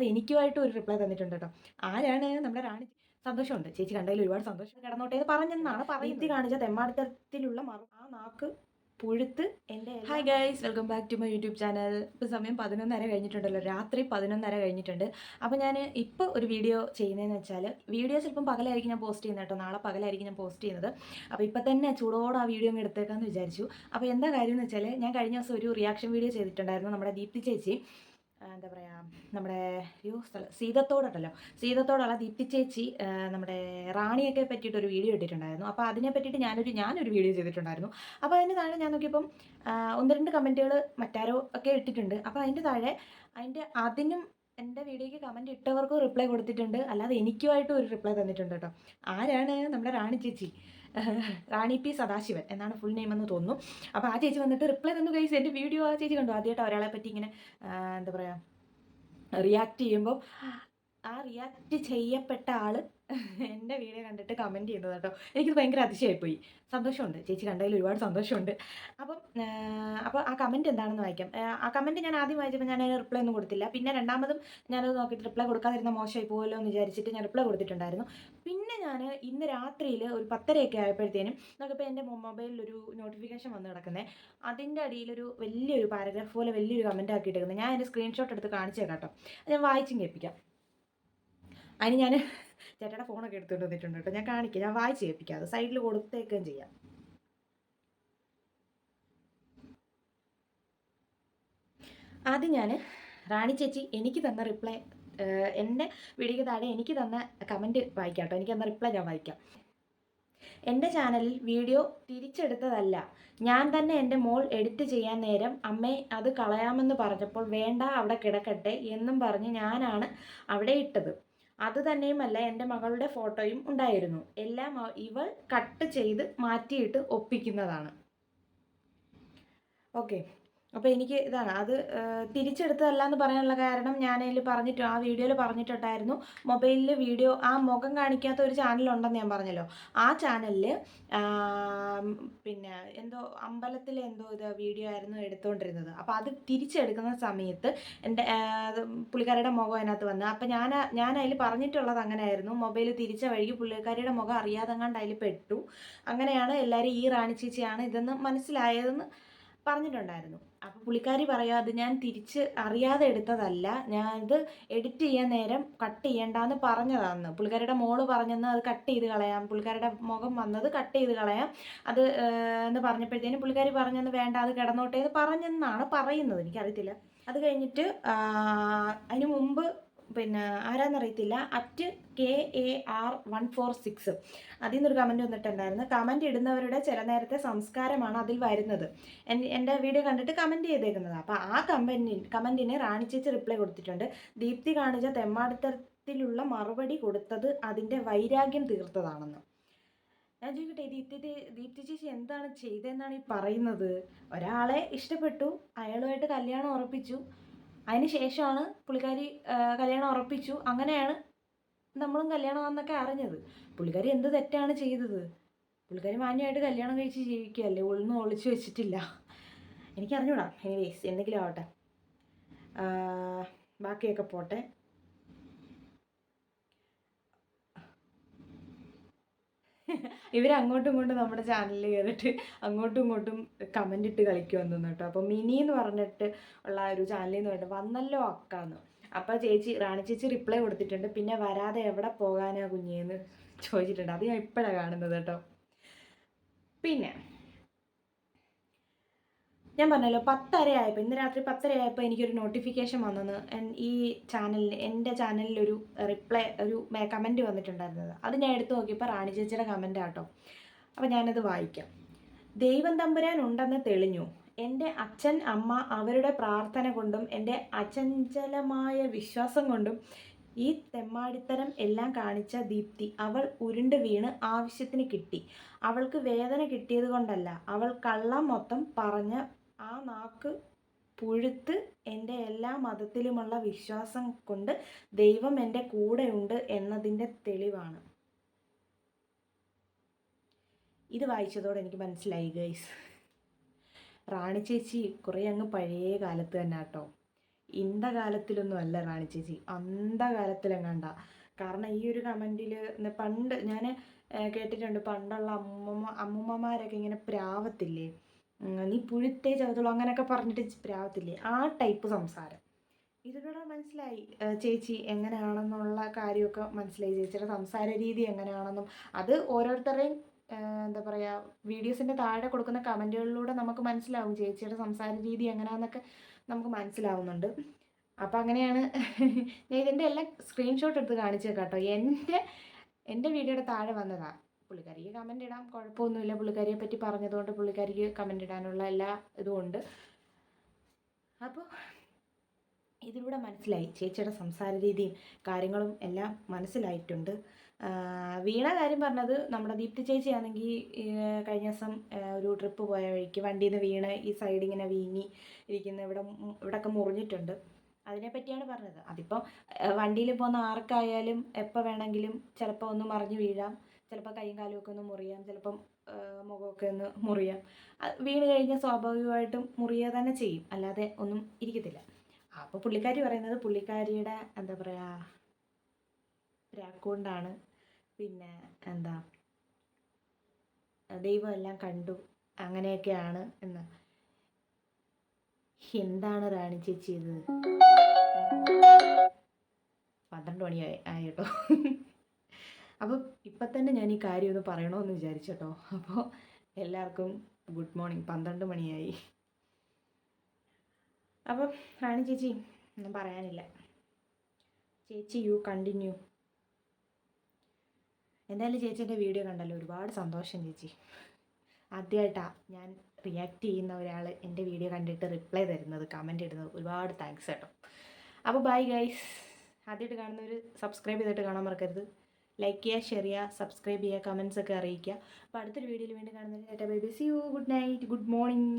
അല്ലാതെ എനിക്കുമായിട്ട് ഒരു റിപ്ലൈ തന്നിട്ടുണ്ട് കേട്ടോ ആരാണ്? നമ്മുടെ റാണി സന്തോഷമുണ്ട്. ചേച്ചി കണ്ടതിൽ ഒരുപാട് സന്തോഷം കിടന്നോട്ടെ. എന്ന് പറഞ്ഞെന്നാണ് പറയുന്നത്. കാണിച്ച തെമ്മാടിത്തരത്തിലുള്ള മറു ആ നാക്ക് പുഴുത്ത് എന്റെ hi guys welcome back to my YouTube channel ഇപ്പോൾ സമയം പതിനൊന്നര കഴിഞ്ഞിട്ടുണ്ടല്ലോ. രാത്രി പതിനൊന്നര കഴിഞ്ഞിട്ടുണ്ട്. അപ്പോൾ ഞാൻ ഇപ്പോൾ ഒരു വീഡിയോ ചെയ്യുന്നതെന്ന് വെച്ചാൽ വീഡിയോ ചിലപ്പം പകലായിരിക്കും ഞാൻ പോസ്റ്റ് ചെയ്യുന്നത് കേട്ടോ നാളെ പകലായിരിക്കും ഞാൻ പോസ്റ്റ് ചെയ്യുന്നത്. അപ്പോൾ ഇപ്പോൾ തന്നെ ചൂടോടെ ആ വീഡിയോ അങ്ങ് എടുത്തേക്കാന്ന് വിചാരിച്ചു. അപ്പോൾ എന്താ കാര്യം എന്ന് വെച്ചാൽ ഞാൻ കഴിഞ്ഞ ദിവസം ഒരു റിയാക്ഷൻ വീഡിയോ ചെയ്തിട്ടുണ്ടായിരുന്നു നമ്മുടെ ദീപ്തി ചേച്ചി. എന്താ പറയുക നമ്മുടെ അയ്യോ സ്ഥലം സീതത്തോടുണ്ടല്ലോ. സീതത്തോടുള്ള ദീപ്തി ചേച്ചി നമ്മുടെ റാണിയൊക്കെ പറ്റിയിട്ട് ഒരു വീഡിയോ ഇട്ടിട്ടുണ്ടായിരുന്നു. അപ്പോൾ അതിനെ പറ്റിയിട്ട് ഞാനൊരു ഞാനൊരു വീഡിയോ ചെയ്തിട്ടുണ്ടായിരുന്നു. അപ്പോൾ അതിന്റെ താഴെ ഞാൻ നോക്കിയപ്പം ഒന്ന് രണ്ട് കമന്റുകൾ മറ്റാരോ ഒക്കെ ഇട്ടിട്ടുണ്ട്. അപ്പോൾ അതിന്റെ താഴെ അതിന്റെ അതിനും എന്റെ വീഡിയോയ്ക്ക് കമന്റ് ഇട്ടവർക്കും റിപ്ലൈ കൊടുത്തിട്ടുണ്ട്. അല്ലാതെ എനിക്കുമായിട്ടും ഒരു റിപ്ലൈ തന്നിട്ടുണ്ട് കേട്ടോ. ആരാണ് നമ്മുടെ റാണി ചേച്ചി? റാണി പി സദാശിവൻ എന്നാണ് ഫുൾ നെയിം എന്ന് തോന്നുന്നു. അപ്പോൾ ആ ചേച്ചി വന്നിട്ട് റിപ്ലൈ തന്നു കഴിച്ച് എന്റെ വീഡിയോ ആ ചേച്ചി കണ്ടു. ആദ്യമായിട്ട് ഒരാളെ പറ്റി ഇങ്ങനെ എന്താ പറയുക റിയാക്ട് ചെയ്യുമ്പോൾ ആ റിയാക്ട് ചെയ്യപ്പെട്ട ആൾ എന്റെ വീഡിയോ കണ്ടിട്ട് കമന്റ് ചെയ്യുന്നത് കേട്ടോ. എനിക്കിത് ഭയങ്കര അതിശയമായിപ്പോയി സന്തോഷമുണ്ട്. ചേച്ചി കണ്ടതിൽ ഒരുപാട് സന്തോഷമുണ്ട്. അപ്പം അപ്പോൾ ആ കമന്റ് എന്താണെന്ന് വായിക്കാം. ആ, കമന്റ് ഞാൻ ആദ്യം വായിച്ചപ്പോൾ ഞാൻ അതിന് റിപ്ലൈ ഒന്നും കൊടുത്തില്ല. പിന്നെ രണ്ടാമതും ഞാനത് നോക്കിയിട്ട് റിപ്ലൈ കൊടുക്കാതിരുന്ന മോശമായി പോകുമല്ലോ എന്ന് വിചാരിച്ചിട്ട് ഞാൻ റിപ്ലൈ കൊടുത്തിട്ടുണ്ടായിരുന്നു. പിന്നെ ഞാൻ ഇന്ന് രാത്രിയിൽ ഒരു പത്തരയൊക്കെ ആയപ്പോഴത്തേനും നോക്കിയപ്പോൾ എന്റെ മൊബൈലിൽ ഒരു നോട്ടിഫിക്കേഷൻ വന്ന് കിടക്കുന്നത് അതിന്റെ അടിയിലൊരു വലിയൊരു പാരഗ്രാഫ് പോലെ വലിയൊരു കമന്റ് ആക്കിയിട്ടേക്കുന്നത് ഞാൻ അതിന്റെ സ്ക്രീൻഷോട്ട് എടുത്ത് കാണിച്ചേക്കാം കേട്ടോ. ഞാൻ വായിച്ചും കേൾപ്പിക്കാം. അതിന് ഞാൻ ചേട്ടയുടെ ഫോണൊക്കെ എടുത്തുകൊണ്ട് വന്നിട്ടുണ്ട് കേട്ടോ. ഞാൻ കാണിക്കാം. ഞാൻ വായിച്ച് കേൾപ്പിക്കാം. അത് സൈഡിൽ കൊടുത്തേക്കുകയും ചെയ്യാം. ആദ്യം ഞാൻ റാണി ചേച്ചി എനിക്ക് തന്ന റിപ്ലൈ എന്റെ വീഡിയോ താഴെ എനിക്ക് തന്ന കമന്റ് വായിക്കാം കേട്ടോ. എനിക്ക് തന്ന റിപ്ലൈ ഞാൻ വായിക്കാം. എന്റെ ചാനലിൽ വീഡിയോ തിരിച്ചെടുത്തതല്ല. ഞാൻ തന്നെ എന്റെ മോൾ എഡിറ്റ് ചെയ്യാൻ നേരം അമ്മേ അത് കളയാമെന്ന് പറഞ്ഞപ്പോൾ വേണ്ട അവിടെ കിടക്കട്ടെ എന്നും പറഞ്ഞ് ഞാനാണ് അവിടെ ഇട്ടത്. അത് തന്നെയുമല്ല എന്റെ മകളുടെ ഫോട്ടോയും ഉണ്ടായിരുന്നു. എല്ലാം ഇവൾ കട്ട് ചെയ്ത് മാറ്റിയിട്ട് ഒപ്പിക്കുന്നതാണ്. ഓക്കെ. അപ്പോൾ എനിക്ക് ഇതാണ് അത് തിരിച്ചെടുത്തതല്ല എന്ന് പറയാനുള്ള കാരണം ഞാൻ അതിൽ പറഞ്ഞിട്ട് ആ വീഡിയോയിൽ പറഞ്ഞിട്ടുണ്ടായിരുന്നു. മൊബൈലിൽ വീഡിയോ ആ മുഖം കാണിക്കാത്ത ഒരു ചാനലുണ്ടെന്ന് ഞാൻ പറഞ്ഞല്ലോ. ആ ചാനലിൽ പിന്നെ എന്തോ അമ്പലത്തിലെ എന്തോ ഇത് വീഡിയോ ആയിരുന്നു എടുത്തുകൊണ്ടിരുന്നത് അപ്പോൾ അത് തിരിച്ചെടുക്കുന്ന സമയത്ത് എന്റെ പുള്ളിക്കാരിയുടെ മുഖം അതിനകത്ത് വന്ന്. അപ്പോൾ ഞാൻ ഞാൻ അതിൽ പറഞ്ഞിട്ടുള്ളത് അങ്ങനെയായിരുന്നു. മൊബൈൽ തിരിച്ച വഴിക്ക് പുള്ളിക്കാരിയുടെ മുഖം അറിയാതെ കണ്ട് അതിൽ പെട്ടു. അങ്ങനെയാണ് എല്ലാവരും ഈ റാണി ചേച്ചിയാണ് ഇതെന്ന് മനസ്സിലായതെന്ന് പറഞ്ഞിട്ടുണ്ടായിരുന്നു. അപ്പോൾ പുള്ളിക്കാരി പറയാം അത് ഞാൻ തിരിച്ച് അറിയാതെ എടുത്തതല്ല. ഞാൻ ഇത് എഡിറ്റ് ചെയ്യാൻ നേരം കട്ട് ചെയ്യണ്ടെന്ന് പറഞ്ഞതാന്ന്. പുള്ളിക്കാരിയുടെ മോൾ പറഞ്ഞെന്ന് അത് കട്ട് ചെയ്ത് കളയാം. പുള്ളിക്കാരിയുടെ മുഖം വന്നത് കട്ട് ചെയ്ത് കളയാം. അത് എന്ന് പറഞ്ഞപ്പോഴത്തേനും പുള്ളിക്കാരി പറഞ്ഞെന്ന് വേണ്ട അത് കിടന്നോട്ടെ എന്ന് പറഞ്ഞെന്നാണ് പറയുന്നത്. എനിക്കറിയത്തില്ല. അത് കഴിഞ്ഞിട്ട് അതിന് മുമ്പ് പിന്നെ ആരാന്നറിയത്തില്ല. At K A R one four six അതിൽ നിന്നൊരു കമന്റ് വന്നിട്ടുണ്ടായിരുന്നു. കമന്റ് ഇടുന്നവരുടെ ചില നേരത്തെ സംസ്കാരമാണ് അതിൽ വരുന്നത്. എന്റെ വീഡിയോ കണ്ടിട്ട് കമന്റ് ചെയ്തേക്കുന്നത്. അപ്പോൾ ആ കമന്റിന് കമന്റിന് റാണി ചേച്ചി റിപ്ലൈ കൊടുത്തിട്ടുണ്ട്. ദീപ്തി കാണിച്ച തെമ്മാടിത്തരത്തിലുള്ള മറുപടി കൊടുത്തത് അതിന്റെ വൈരാഗ്യം തീർത്തതാണെന്ന്. ഞാൻ ചോദിക്കട്ടെ ദീപ്തി ദീപ്തി ചേച്ചി എന്താണ് ചെയ്തതെന്നാണ് ഈ പറയുന്നത്? ഒരാളെ ഇഷ്ടപ്പെട്ടു അയാളുമായിട്ട് കല്യാണം ഉറപ്പിച്ചു. അതിന് ശേഷമാണ് പുള്ളിക്കാരി കല്യാണം ഉറപ്പിച്ചു. അങ്ങനെയാണ് നമ്മളും കല്യാണമാണെന്നൊക്കെ അറിഞ്ഞത്. പുള്ളിക്കാരി എന്ത് തെറ്റാണ് ചെയ്തത്? പുള്ളിക്കാരി മാന്യമായിട്ട് കല്യാണം കഴിച്ച് ജീവിക്കുകയല്ലേ ഒന്നും ഒളിച്ചു വെച്ചിട്ടില്ല. എനിക്കറിഞ്ഞൂടാ. എനിവേസ് എന്തെങ്കിലും ആവട്ടെ. ബാക്കിയൊക്കെ പോട്ടെ. ഇവർ അങ്ങോട്ടും ഇങ്ങോട്ടും നമ്മുടെ ചാനലിൽ കയറിയിട്ട് അങ്ങോട്ടും ഇങ്ങോട്ടും കമന്റ് ഇട്ട് കളിക്കുമെന്ന് തോന്നുന്നു കേട്ടോ. അപ്പോൾ മിനി എന്ന് പറഞ്ഞിട്ട് ഉള്ള ഒരു ചാനലിൽ നിന്ന് പറഞ്ഞിട്ട് വന്നല്ലോ അക്കാന്ന്. അപ്പോൾ ചേച്ചി റാണി ചേച്ചി റിപ്ലൈ കൊടുത്തിട്ടുണ്ട്. പിന്നെ വരാതെ എവിടെ പോകാനാ കുഞ്ഞേന്ന് ചോദിച്ചിട്ടുണ്ട്. അത് ഞാൻ ഇപ്പോഴാണ് കാണുന്നത് കേട്ടോ. പിന്നെ ഞാൻ പറഞ്ഞല്ലോ പത്തരയായപ്പോൾ ഇന്ന് രാത്രി പത്തരയായപ്പോൾ എനിക്കൊരു നോട്ടിഫിക്കേഷൻ വന്നത് ഈ ചാനലിൽ എന്റെ ചാനലിൽ ഒരു റിപ്ലൈ ഒരു കമന്റ് വന്നിട്ടുണ്ടായിരുന്നത്. അത് ഞാൻ എടുത്തു നോക്കിയപ്പോൾ റാണി ചേച്ചിയുടെ കമന്റ് ആട്ടോ. അപ്പോൾ ഞാനത് വായിക്കാം. ദൈവം തമ്പുരാൻ ഉണ്ടെന്ന് തെളിഞ്ഞു. എന്റെ അച്ഛൻ അമ്മ അവരുടെ പ്രാർത്ഥന കൊണ്ടും എന്റെ അചഞ്ചലമായ വിശ്വാസം കൊണ്ടും ഈ തെമ്മാടിത്തരം എല്ലാം കാണിച്ച ദീപ്തി അവൾ ഉരുണ്ട് വീണ് ആവശ്യത്തിന് കിട്ടി. അവൾക്ക് വേദന കിട്ടിയത് കൊണ്ടല്ല അവൾ കള്ളം മൊത്തം പറഞ്ഞ ആ നാക്ക് പുഴുത്ത് എന്റെ എല്ലാ മതത്തിലുമുള്ള വിശ്വാസം കൊണ്ട് ദൈവം എന്റെ കൂടെയുണ്ട് എന്നതിന്റെ തെളിവാണ്. ഇത് വായിച്ചതോടെ എനിക്ക് മനസ്സിലായി ഗൈസ് റാണി ചേച്ചി കുറേ അങ്ങ് പഴയ കാലത്ത് തന്നെ കേട്ടോ. ഇന്ത കാലത്തിലൊന്നും അല്ല റാണി ചേച്ചി. അന്ധകാലത്തിലെങ്ങാണ്ട കാരണം ഈ ഒരു കമന്റിൽ പണ്ട് ഞാൻ കേട്ടിട്ടുണ്ട് പണ്ടുള്ള അമ്മൂമ്മ അമ്മൂമ്മമാരൊക്കെ ഇങ്ങനെ പ്രാവത്തില്ലേ? നീ പുഴുത്തേ ചതുള്ളൂ അങ്ങനെയൊക്കെ പറഞ്ഞിട്ട് പ്രാവത്തില്ലേ? ആ ടൈപ്പ് സംസാരം. ഇതിലൂടെ മനസ്സിലായി ചേച്ചി എങ്ങനെയാണെന്നുള്ള കാര്യമൊക്കെ മനസ്സിലായി. ചേച്ചിയുടെ സംസാര രീതി എങ്ങനെയാണെന്നും അത് ഓരോരുത്തരുടെയും എന്താ പറയുക വീഡിയോസിന്റെ താഴെ കൊടുക്കുന്ന കമന്റുകളിലൂടെ നമുക്ക് മനസ്സിലാവും ചേച്ചിയുടെ സംസാര രീതി എങ്ങനെയാണെന്നൊക്കെ നമുക്ക് മനസ്സിലാവുന്നുണ്ട്. അപ്പം അങ്ങനെയാണ് ഞാൻ ഇതിന്റെ എല്ലാം സ്ക്രീൻഷോട്ട് എടുത്ത് കാണിച്ചേക്കാം കേട്ടോ എന്റെ എന്റെ വീഡിയോയുടെ താഴെ വന്നതാ. പുള്ളിക്കാരിക്ക് കമന്റ് ഇടാം. കുഴപ്പമൊന്നുമില്ല. പുള്ളിക്കാരിയെ പറ്റി പറഞ്ഞതുകൊണ്ട് പുള്ളിക്കാരിക്ക് കമന്റ് ഇടാനുള്ള എല്ലാ ഇതും ഉണ്ട്. അപ്പോൾ ഇതിലൂടെ മനസ്സിലായി. ചേച്ചിയുടെ സംസാര രീതിയും കാര്യങ്ങളും എല്ലാം മനസ്സിലായിട്ടുണ്ട്. വീണ കാര്യം പറഞ്ഞത് നമ്മുടെ ദീപ്തി ചേച്ചിയാണെങ്കിൽ കഴിഞ്ഞ ദിവസം ഒരു ട്രിപ്പ് പോയ വഴിക്ക് വണ്ടിയിൽ നിന്ന് വീണ് ഈ സൈഡ് ഇങ്ങനെ വീങ്ങി ഇരിക്കുന്ന ഇവിടെ ഇവിടെയൊക്കെ മുറിഞ്ഞിട്ടുണ്ട്. അതിനെപ്പറ്റിയാണ് പറഞ്ഞത്. അതിപ്പം വണ്ടിയിൽ പോകുന്ന ആർക്കായാലും എപ്പോൾ വേണമെങ്കിലും ചിലപ്പോൾ ഒന്ന് മറിഞ്ഞു വീഴാം. ചിലപ്പോൾ കൈയും കാലും ഒക്കെ ഒന്ന് മുറിയാം ചിലപ്പം മുഖമൊക്കെ ഒന്ന് മുറിയാം. വീണ് കഴിഞ്ഞാൽ സ്വാഭാവികമായിട്ടും മുറിയുക തന്നെ ചെയ്യും. അല്ലാതെ ഒന്നും ഇരിക്കത്തില്ല. അപ്പോൾ പുള്ളിക്കാരി പറയുന്നത് പുള്ളിക്കാരിയുടെ എന്താ പറയുക പ്രാക്കുകൊണ്ടാണ്. പിന്നെ എന്താ ദൈവം എല്ലാം കണ്ടു അങ്ങനെയൊക്കെയാണ് എന്ന്. എന്താണ് റാണി ചേച്ചി ഇത് പന്ത്രണ്ട് മണിയായി ആയി കേട്ടോ. അപ്പോൾ ഇപ്പം തന്നെ ഞാൻ ഈ കാര്യം ഒന്ന് പറയണമെന്ന് വിചാരിച്ചു കേട്ടോ അപ്പോൾ എല്ലാവർക്കും ഗുഡ് മോർണിംഗ്. പന്ത്രണ്ട് മണിയായി. അപ്പം റാണി ചേച്ചി ഒന്നും പറയാനില്ല. ചേച്ചി യു കണ്ടിന്യൂ. എന്തായാലും ചേച്ചി എന്റെ വീഡിയോ കണ്ടല്ലോ. ഒരുപാട് സന്തോഷം ചേച്ചി. ആദ്യമായിട്ടാണ് ഞാൻ റിയാക്ട് ചെയ്യുന്ന ഒരാൾ എന്റെ വീഡിയോ കണ്ടിട്ട് റിപ്ലൈ തരുന്നത് കമന്റ് ഇടുന്നത്. ഒരുപാട് താങ്ക്സ് കേട്ടോ. അപ്പോൾ ബൈ ഗൈസ് ആദ്യമായിട്ട് കാണുന്നവർ സബ്സ്ക്രൈബ് ചെയ്തിട്ട് കാണാൻ മറക്കരുത്. ലൈക്ക് ചെയ്യുക ഷെയർ ചെയ്യുക സബ്സ്ക്രൈബ് ചെയ്യുക കമൻസ് ഒക്കെ അറിയിക്കുക. അപ്പോൾ അടുത്തൊരു വീഡിയോയിൽ വീണ്ടും കാണുന്നതിന് bye bye see you good night good morning